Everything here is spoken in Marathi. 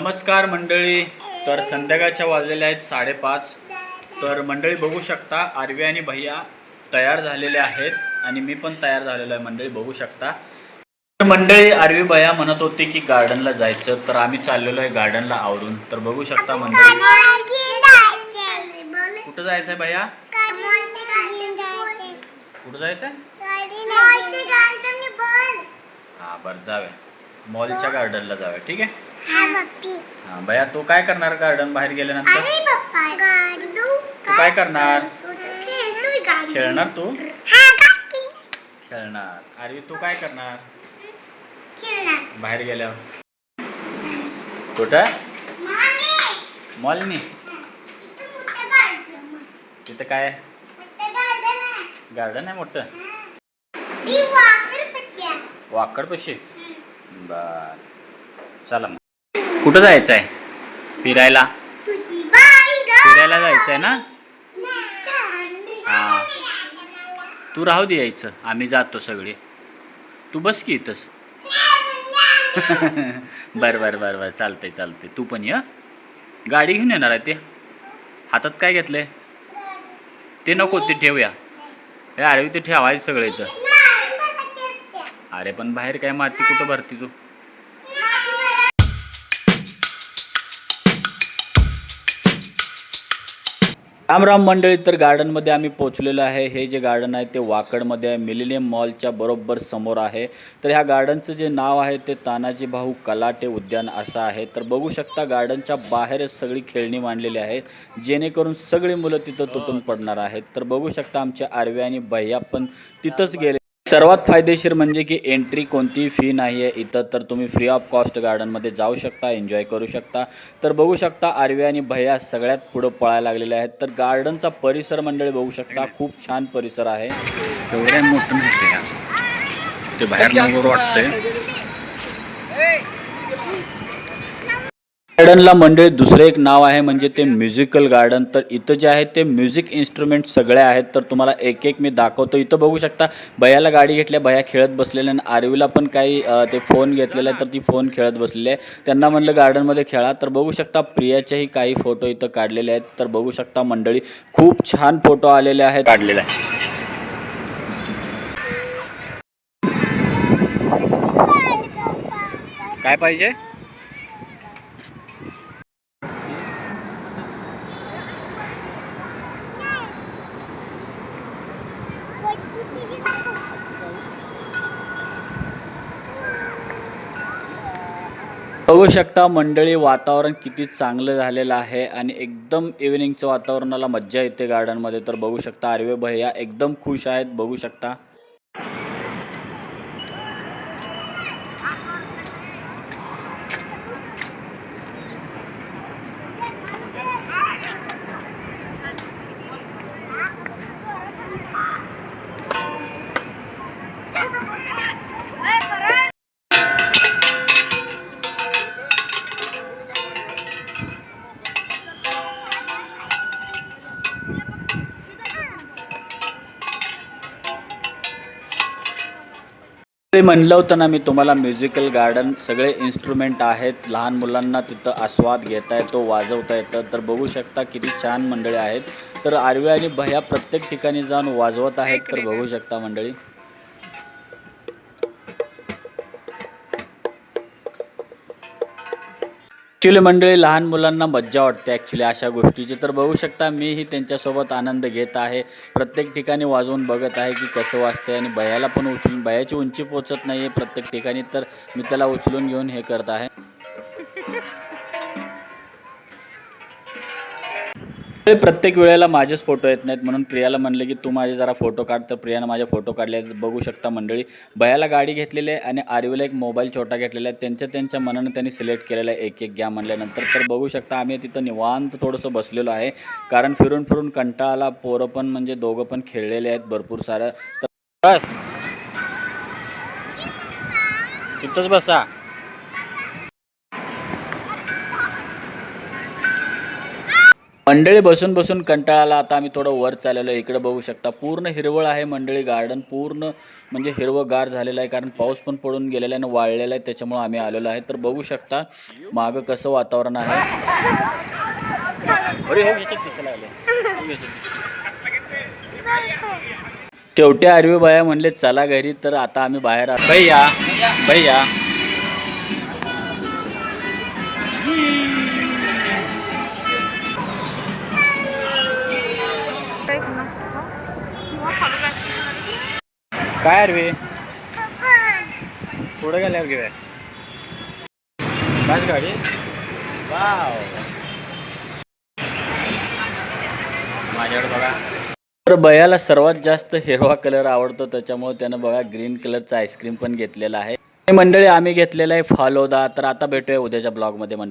नमस्कार मंडळी. तर संध्याकाळच्या वाजलेल्या आहेत साडेपाच. तर मंडळी बघू शकता आरवी आणि भैया तयार झालेले आहेत आणि मी पण तयार झालेलो आहे मंडळी बघू शकता. तर मंडळी आरवी भैया म्हणत होते की गार्डनला जायचं तर आम्ही चाललेलो आहे गार्डनला आवरून. तर बघू शकता मंडळी. कुठं जायचं आहे भैया? कुठं जायचं आहे हां बरं जाऊया. मॉलच्या गार्डनला जाऊया ठीक आहे? हां भैया तू काय करणार गार्डन बाहेर गेल्यानंतर? तू काय करणार? खेळणार तू? खेळणार. आरवी तू काय करणार? बाहेर गेल्यावर. कुठं? मॉलनी. तिथं काय? आहे? गार्डन आहे मोठं? वाकड पशी बर. चला मग. कुठं जायचं आहे फिरायला? फिरायला जायचं आहे ना? हा. तू राहू दे यायचं. आम्ही जातो सगळे. तू बस की इथंच. बरं बरं बरं बरं. चालतंय चालतंय. तू पण ये हं. गाडी घेऊन येणार आहे ते. हातात काय घेतलंय? ते नको ते ठेवूया. हे अरे ते ठेवायचं सगळं इथं. अरे पण बाहेर काय माती कुठं भरती तू? रामराम राम मंडळी तर गार्डनमध्ये आम्ही पोचलेलो आहे. हे जे गार्डन आहे ते वाकडमध्ये आहे. मिलेनियम मॉलच्या बरोबर समोर आहे. तर ह्या गार्डनचं जे नाव आहे ते तानाजी भाऊ कलाटे उद्यान असं आहे. तर बघू शकता गार्डनच्या बाहेरच सगळी खेळणी मांडलेली आहेत. जेणेकरून सगळी मुलं तिथं तुटून पडणार आहेत. तर बघू शकता आमच्या आरवी आणि भैया पण तिथंच गेले सर्वात फायदेशीर म्हणजे की एंट्री कोणतीही फी नाही आहे इथं तर तुम्ही फ्री ऑफ कॉस्ट गार्डनमध्ये जाऊ शकता एन्जॉय करू शकता. तर बघू शकता आरवी आणि भैया सगळ्यात पुढं पळायला लागलेले आहेत. तर गार्डनचा परिसर मंडळी बघू शकता खूप छान परिसर आहे. एवढ्या मोठं ते बाहेर वाटतंय. गार्डनला मंडळी दुसरं एक नाव आहे म्हणजे ते म्युझिकल गार्डन. तर इथं जे आहे ते म्युझिक इन्स्ट्रुमेंट सगळे आहेत. तर तुम्हाला एक एक मी दाखवतो. इथं बघू शकता भयाला गाडी घेतल्या भया खेळत बसलेल्या आणि आरवीला पण काही ते फोन घेतलेला आहे तर ती फोन खेळत बसलेली आहे. त्यांना म्हणलं गार्डनमध्ये खेळा. तर बघू शकता प्रियाचेही काही फोटो इथं काढलेले आहेत. तर बघू शकता मंडळी खूप छान फोटो आलेले आहेत. काढलेले आहे काय पाहिजे? बघू शकता मंडळी वातावरण किती चांगलं झालेलं आहे आणि एकदम इव्हिनिंगचं वातावरणाला मज्जा येते गार्डनमध्ये तर बघू शकता आर्वे भैया एकदम खुश आहेत. बघू शकता ते म्हणलं होतं ना मी तुम्हाला म्युझिकल गार्डन सगळे इन्स्ट्रुमेंट आहेत. लहान मुलांना तिथं आस्वाद घेता येतो वाजवता येतं. तर बघू शकता किती छान मंडळी आहेत. तर आरवी आणि भया प्रत्येक ठिकाणी जाऊन वाजवत आहेत तर बघू शकता मंडळी. ॲक्च्युली मंडळी लहान मुलांना मज्जा वाटते ॲक्च्युली अशा गोष्टीची. तर बघू शकता मीही त्यांच्यासोबत आनंद घेत आहे. प्रत्येक ठिकाणी वाजवून बघत आहे की कसं वाजतंय आणि बयाला पण उचलून बयाची उंची पोचत नाही आहे प्रत्येक ठिकाणी. तर मी त्याला उचलून घेऊन हे करत आहे. प्रत्येक वेळेला माझेच फोटो येत नाहीत म्हणून प्रियाला म्हणलं की तू माझे जरा फोटो काढ. तर प्रियानं माझे फोटो काढले. आहेत. बघू शकता मंडळी भयाला गाडी घेतलेली आहे आणि आरवीला एक मोबाईल छोटा घेतलेला आहे. त्यांच्या त्यांच्या मनानं त्यांनी सिलेक्ट केलेला आहे. एक एक घ्या म्हणल्यानंतर. तर बघू शकता आम्ही तिथं निवांत थोडंसं बसलेलो आहे. कारण फिरून फिरून कंटाळाला पोरं पण म्हणजे दोघं पण खेळलेले आहेत भरपूर सारं. तर बस. तिथंच बसा. मंडळी बसून बसून कंटाळाला आता आम्ही थोडं वर चाललेलो आहे. इकडं बघू शकता पूर्ण हिरवळ आहे मंडळी गार्डन पूर्ण म्हणजे हिरवंगार झालेलं आहे कारण पाऊस पण पडून गेलेला आहे आणि वाळलेला आहे त्याच्यामुळे आम्ही आलेलो आहे. तर बघू शकता मागं कसं वातावरण आहे. शेवट्या हो, शेवटी आरवी बाया म्हणले चला घरी तर आता आम्ही बाहेर आलो भैया भैया. काय अरवी पुढे गेल्यावर घेऊया. काय गाडी? वाव. माझ्याकडे बघा. तर बयाला सर्वात जास्त हिरवा कलर आवडतो त्याच्यामुळे त्यानं बघा ग्रीन कलरचा आईस्क्रीम पण घेतलेला आहे. मंडळी आम्ही घेतलेला आहे फालोदा. तर आता भेटूया उद्याच्या ब्लॉगमध्ये मंडळी.